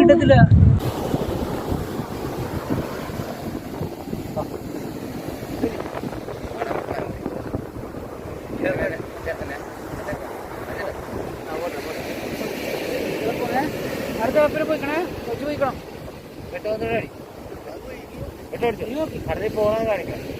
കിട്ടത്തില്ല അടുത്ത കപ്പിൽ പോയിക്കണേ കൊച്ചു പോയിക്കണം കടലിൽ പോകണം കാണിക്കാം ആ വിട്ടോ വിട്ടോ വിട്ടോ കാണിക്കാം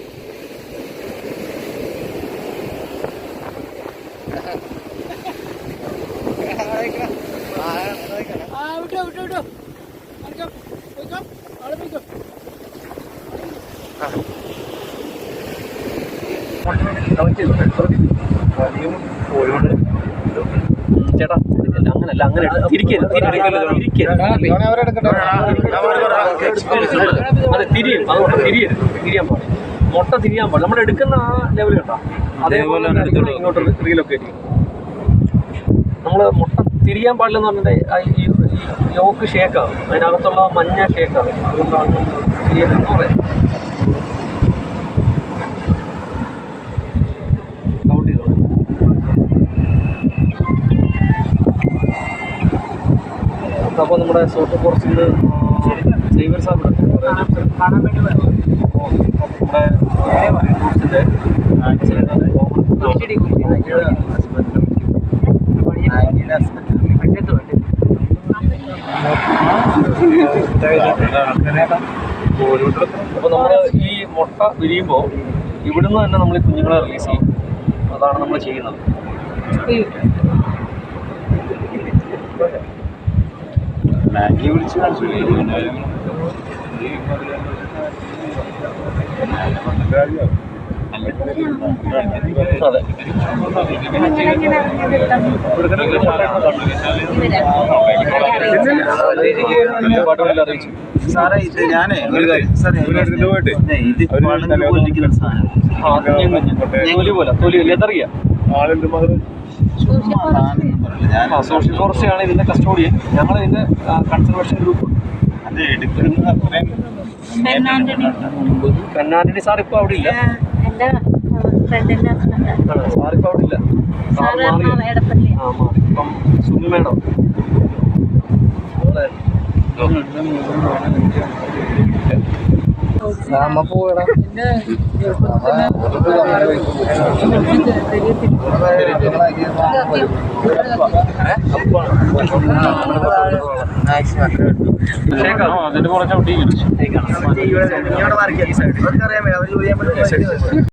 ചേട്ടാ അങ്ങനല്ല അങ്ങനെ തിരിക്കരുത് തിരിക്കരുത് അതെ തിരിയും അതുകൊണ്ട് തിരിയരുത്. തിരിയാൻ പാടില്ല മുട്ട തിരിയാൻ പാടില്ല. നമ്മൾ എടുക്കുന്ന ആ ലെവൽ കേട്ടോ അതേപോലെ ഇങ്ങോട്ട് റീലൊക്കെ ചെയ്യും. നമ്മൾ മുട്ട തിരിയാൻ പാടില്ലെന്ന് പറഞ്ഞിട്ട് യോക്ക് ഷേക്കാവും അതിനകത്തുള്ള മഞ്ഞ ഷേക്കാവും അതുകൊണ്ടാണ് പറയാം ചെയ്തോളൂ അപ്പോൾ നമ്മുടെ സോട്ട് ഫോറസ്റ്റിൽ സേവർ സാബ് കാണാൻ വേണ്ടി ഈ മുട്ട വിരിയുമ്പോൾ ഇവിടുന്ന് തന്നെ നമ്മൾ കുഞ്ഞുങ്ങളെ റിലീസ് ചെയ്യും. അതാണ് നമ്മൾ ചെയ്യുന്നത്. മാഗി വിളിച്ച് സാറേ ഇത് ഞാനേ ഒരു കാര്യം. സാറേ ഇതേ, പോലിരിക്കുന്ന സാധനം ഞങ്ങൾ പോലെ തൊലി ലെതറിയ ആളുണ്ട് മാത്രം സോഷ്യൽ ഫോറസ്റ്റാണ് ഇതിന്റെ കസ്റ്റോഡിയൻ. ഞങ്ങൾ ഇതിന്റെ കൺസർവേഷൻ ഗ്രൂപ്പ് കന്നാന്റണി സാർ ഇപ്പോൾ അവിടെ ഇല്ല? സാർ ഇപ്പൊ അവിടെ ഇല്ല? സാർ മാറി. ആ മാറി. ഇപ്പം സുമി മേഡം. നമ്മളെ അതിന്റെ കുറച്ച് ഔട്ടി